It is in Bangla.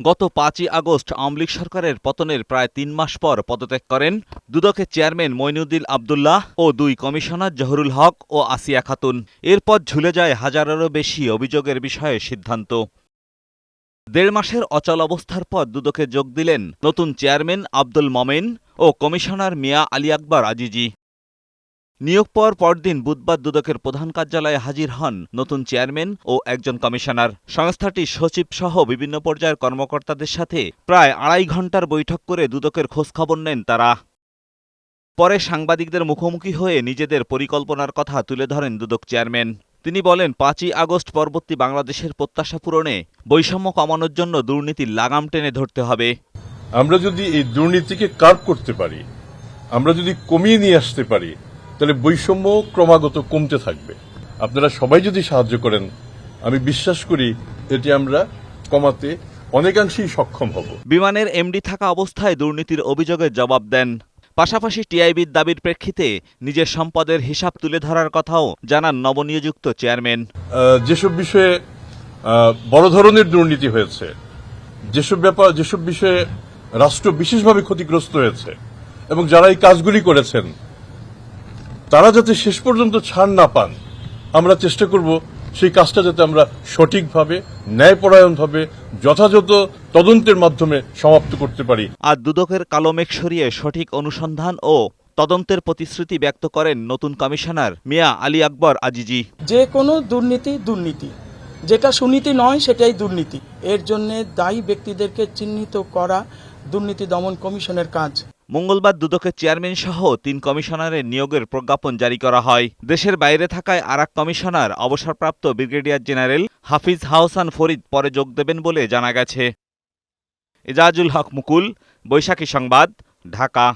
গত পাঁচই আগস্ট আওয়ামী লীগ সরকারের পতনের প্রায় তিন মাস পর পদত্যাগ করেন দুদকের চেয়ারম্যান মইনুদ্দিন আবদুল্লাহ ও দুই কমিশনার জহরুল হক ও আসিয়া খাতুন। এরপর ঝুলে যায় হাজারেরও বেশি অভিযোগের বিষয়ে সিদ্ধান্ত। দেড় মাসের অচল অবস্থার পর দুদকে যোগ দিলেন নতুন চেয়ারম্যান আব্দুল মমেন ও কমিশনার মিয়া আলী আকবর আজিজি। নিয়োগ পাওয়ার পরদিন বুধবার দুদকের প্রধান কার্যালয়ে হাজির হন নতুন চেয়ারম্যান ও একজন কমিশনার। সংস্থাটির সচিব সহ বিভিন্ন পর্যায়ের কর্মকর্তাদের সাথে প্রায় আড়াই ঘণ্টার বৈঠক করে দুদকের খোঁজখবর নেন তারা। পরে সাংবাদিকদের মুখোমুখি হয়ে নিজেদের পরিকল্পনার কথা তুলে ধরেন দুদক চেয়ারম্যান। তিনি বলেন, পাঁচই আগস্ট পরবর্তী বাংলাদেশের প্রত্যাশা পূরণে বৈষম্য কমানোর জন্য দুর্নীতির লাগাম টেনে ধরতে হবে। আমরা যদি এই দুর্নীতিকে কার্ভ করতে পারি, আমরা যদি কমিয়ে নিয়ে আসতে পারি তাহলে বৈষম্য ক্রমাগত কমতে থাকবে। আপনারা সবাই যদি সাহায্য করেন আমি বিশ্বাস করি এটি আমরা কমাতে অনেকাংশেই সক্ষম হব। বিমানের এমডি থাকা অবস্থায় দুর্নীতির অভিযোগের জবাব দেন। পাশাপাশি টিআইবির দাবির প্রেক্ষিতে নিজের সম্পদের হিসাব তুলে ধরার কথাও জানান নবনিযুক্ত চেয়ারম্যান। যেসব বিষয়ে বড় ধরনের দুর্নীতি হয়েছে যেসব ব্যাপার যেসব বিষয়ে রাষ্ট্র বিশেষভাবে ক্ষতিগ্রস্ত হয়েছে এবং যারা এই কাজগুলি করেছেন তারা যাতে শেষ পর্যন্ত ছাড় না পান আমরা চেষ্টা করব সেই কাজটা যাতে আমরা সঠিকভাবে ন্যায়পরায়ণভাবে যথাযথ তদন্তের মাধ্যমে সমাপ্ত করতে পারি। আর দুদকের কালো মেঘ সরিয়ে সঠিক অনুসন্ধান ও তদন্তের প্রতিশ্রুতি ব্যক্ত করেন নতুন কমিশনার মিয়া আলী আকবর আজিজি। যে কোনো দুর্নীতি দুর্নীতি। যেটা সুনীতি নয় সেটাই দুর্নীতি। এর জন্য দায়ী ব্যক্তিদেরকে চিহ্নিত করা দুর্নীতি দমন কমিশনের কাজ। মঙ্গলবার দুদকের চেয়ারম্যান সহ তিন কমিশনারের নিয়োগের প্রজ্ঞাপন জারি করা হয়। দেশের বাইরে থাকায় আরাক কমিশনার অবসরপ্রাপ্ত ব্রিগেডিয়ার জেনারেল হাফিজ হাওসান ফরিদ পরে যোগ দেবেন বলে জানা গেছে। এজাজুল হক মুকুল, বৈশাখী সংবাদ, ঢাকা।